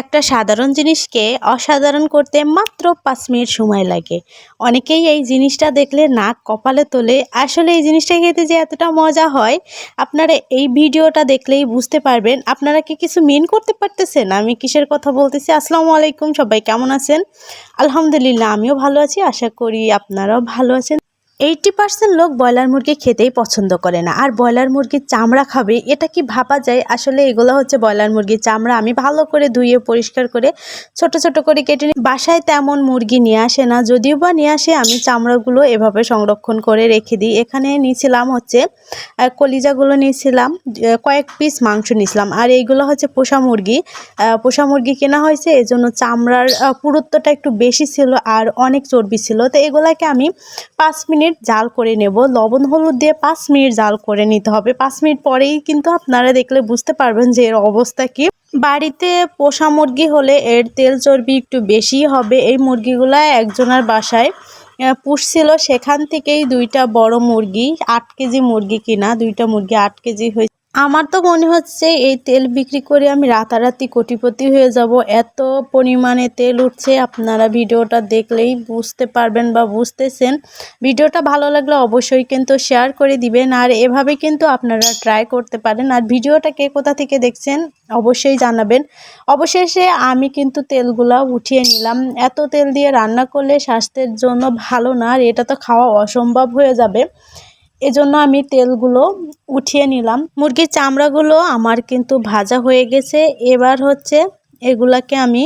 একটা সাধারণ জিনিসকে অসাধারণ করতে মাত্র পাঁচ মিনিট সময় লাগে। অনেকেই এই জিনিসটা দেখলে নাক কপালে তোলে। আসলে এই জিনিসটা খেতে যে এতটা মজা হয়, আপনারা এই ভিডিওটা দেখলেই বুঝতে পারবেন। আপনারা কি কিছু মিন করতে পারতেছেন? আমি কিসের কথা বলতেছি? আসসালামু আলাইকুম, সবাই কেমন আছেন? আলহামদুলিল্লাহ, আমিও ভালো আছি। আশা করি আপনারাও ভালো আছেন। এইটি পার্সেন্ট লোক ব্রয়লার মুরগি খেতেই পছন্দ করে না। আর ব্রয়লার মুরগির চামড়া খাবে, এটা কি ভাবা যায়? আসলে এগুলো হচ্ছে ব্রয়লার মুরগির চামড়া। আমি ভালো করে ধুয়ে, পরিষ্কার করে, ছোট ছোট করে কেটে নিই। বাসায় তেমন মুরগি নিয়ে আসে না। যদিও বা নিয়ে আসে, আমি চামড়াগুলো এভাবে সংরক্ষণ করে রেখে দিই। এখানে নিয়েছিলাম হচ্ছে কলিজাগুলো নিয়েছিলাম কয়েক পিস মাংস নিয়েছিলাম। আর এইগুলো হচ্ছে পোষা মুরগি। পোষা মুরগি কেনা হয়েছে এই জন্য চামড়ার পুরুত্বটা একটু বেশি ছিল আর অনেক চর্বি ছিল। তো এগুলাকে আমি পাঁচ মিনিট জাল করে নেব। লবণ, হলুদ দিয়ে পাঁচ মিনিট জাল করে নিতে হবে। পাঁচ মিনিট পরেই কিন্তু আপনারা দেখলে বুঝতে পারবেন যে এর অবস্থা কি। বাড়িতে পোষা মুরগি হলে এর তেল চর্বি একটু বেশি হবে। এই মুরগিগুলা একজনের বাসায় পুষছিল। সেখান থেকেই দুইটা বড় মুরগি, আট কেজি মুরগি কিনা, দুইটা মুরগি আট কেজি হয়েছে। আমার তো মনে হচ্ছে এই তেল বিক্রি করে আমি রাতারাতি কোটিপতি হয়ে যাব। এত পরিমাণে তেল উঠছে, আপনারা ভিডিওটা দেখলেই বুঝতে পারবেন বা বুঝতেছেন। ভিডিওটা ভালো লাগলে অবশ্যই কিন্তু শেয়ার করে দিবেন, আর এভাবে কিন্তু আপনারা ট্রাই করতে পারেন। আর ভিডিওটা কে কোথা থেকে দেখছেন অবশ্যই জানাবেন। অবশেষে আমি কিন্তু তেলগুলা উঠিয়ে নিলাম। এত তেল দিয়ে রান্না করলে স্বাস্থ্যের জন্য ভালো না, আর এটা তো খাওয়া অসম্ভব হয়ে যাবে। এজন্য আমি তেলগুলো উঠিয়ে নিলাম। মুরগির চামড়াগুলো আমার কিন্তু ভাজা হয়ে গেছে। এবার হচ্ছে এগুলাকে আমি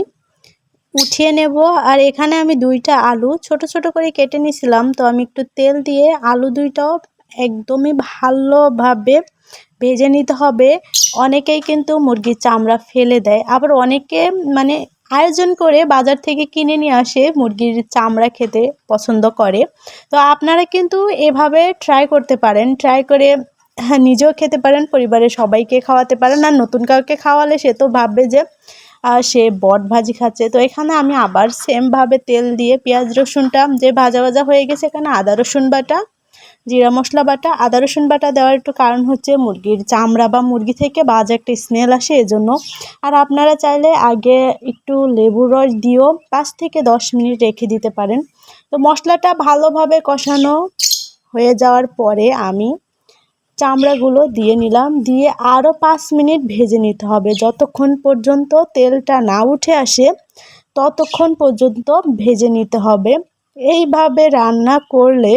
উঠিয়ে নেব। আর এখানে আমি দুইটা আলু ছোট ছোট করে কেটে নিয়েছিলাম তো আমি একটু তেল দিয়ে আলু দুইটাও একদমই ভালোভাবে ভেজে নিতে হবে। অনেকেই কিন্তু মুরগির চামড়া ফেলে দেয়। আবার অনেকে মানে আয়োজন করে বাজার থেকে কিনে নিয়ে আসে, মুরগির চামড়া খেতে পছন্দ করে। তো আপনারা কিন্তু এভাবে ট্রাই করতে পারেন। ট্রাই করে হ্যাঁ নিজেও খেতে পারেন, পরিবারের সবাইকে খাওয়াতে পারেন। আর নতুন কাউকে খাওয়ালে সে তো ভাববে যে সে বট ভাজি খাচ্ছে। তো এখানে আমি আবার সেমভাবে তেল দিয়ে পেঁয়াজ রসুনটা যে ভাজা ভাজা হয়ে গেছে এখানে আদা রসুন বাটা জিরা মশলা বাটা, আদা রসুন বাটা দেওয়ার একটু কারণ হচ্ছে মুরগির চামড়া বা মুরগি থেকে বাজে একটা স্মেল আসে এজন্য। আর আপনারা চাইলে আগে একটু লেবুর রস দিয়েও পাঁচ থেকে দশ মিনিট রেখে দিতে পারেন। তো মশলাটা ভালোভাবে কষানো হয়ে যাওয়ার পরে আমি চামড়াগুলো দিয়ে নিলাম। দিয়ে আরও পাঁচ মিনিট ভেজে নিতে হবে। যতক্ষণ পর্যন্ত তেলটা না উঠে আসে, ততক্ষণ পর্যন্ত ভেজে নিতে হবে। এইভাবে রান্না করলে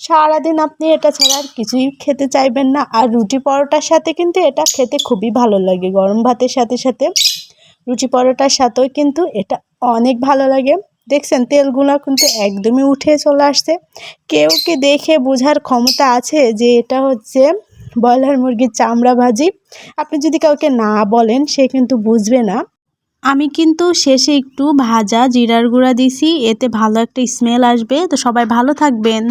সারাদিন আপনি এটা ছাড়া আর কিছুই খেতে চাইবেন না। আর রুটি পরোটার সাথে কিন্তু এটা খেতে খুবই ভালো লাগে, গরম ভাতের সাথে সাথে। রুটি পরোটার সাথেও কিন্তু এটা অনেক ভালো লাগে। দেখছেন, তেলগুলো কিন্তু একদমই উঠে চলে আসছে। কেউ কি দেখে বোঝার ক্ষমতা আছে যে এটা হচ্ছে ব্রয়লার মুরগির চামড়া ভাজি? আপনি যদি কাউকে না বলেন, সে কিন্তু বুঝবে না। আমি কিন্তু শেষে একটু ভাজা জিরার গুঁড়া দিছি, এতে ভালো একটা স্মেল আসবে। তো সবাই ভালো থাকবেন।